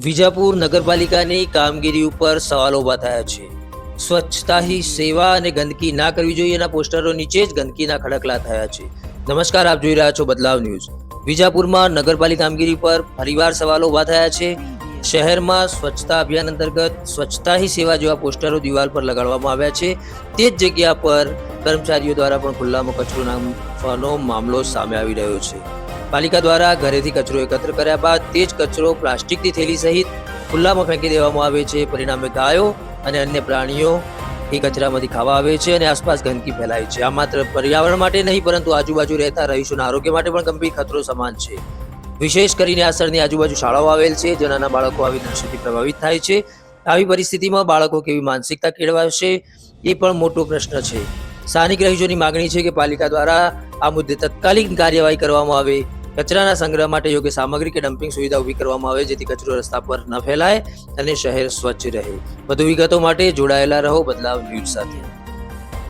વિજાપુર નગરપાલિકાની કામગીરી ઉપર સવાલો ઊભા થયા છે. સ્વચ્છતા હી સેવા અને ગંદકી ના કરવી જોઈએ એના પોસ્ટરો નીચે જ ગંદકીના ખડકલા થયા છે. નમસ્કાર, આપ જોઈ રહ્યા છો બદલાવ ન્યૂઝ. વિજાપુરમાં નગરપાલિકા કામગીરી પર ફરીવાર સવાલો ઊભા થયા છે. શહેરમાં સ્વચ્છતા અભિયાન અંતર્ગત સ્વચ્છતા હી સેવા જેવા પોસ્ટરો દિવાલ પર લગાડવામાં આવ્યા છે. તે જ જગ્યા પર કર્મચારીઓ દ્વારા પણ ખુલ્લામાં કચરો નાખવાનો મામલો સામે આવી રહ્યો છે. પાલિકા દ્વારા ઘરેથી કચરો એકત્ર કર્યા બાદ તે જ કચરો પ્લાસ્ટિકની થેલી સહિત ખુલ્લામાં ફેંકી દેવામાં આવે છે. પરિણામે ગાયો અને અન્ય પ્રાણીઓ એ કચરામાંથી ખાવા આવે છે અને આસપાસ ગંદકી ફેલાય છે. આ માત્ર પર્યાવરણ માટે નહીં, પરંતુ આજુબાજુ રહેતા રહીશોના આરોગ્ય માટે પણ ગંભીર ખતરો સમાન છે. વિશેષ કરીને આ સ્થળની આજુબાજુ શાળાઓ આવેલ છે જેના નાના બાળકો આવી દ્રશ્યથી પ્રભાવિત થાય છે. આવી પરિસ્થિતિમાં બાળકો કેવી માનસિકતા કેળવાશે એ પણ મોટો પ્રશ્ન છે. સ્થાનિક રહીશોની માગણી છે કે પાલિકા દ્વારા આ મુદ્દે તત્કાલીન કાર્યવાહી કરવામાં આવે. કચરાના સંગ્રહ માટે યોગ્ય સામગ્રી કે ડમ્પિંગ સુવિધા ઊભી કરવામાં આવે જેથી કચરો રસ્તા પર ન ફેલાય અને શહેર સ્વચ્છ રહે. વધુ વિગતો માટે જોડાયેલા રહો બદલાવ ન્યૂઝ સાથે.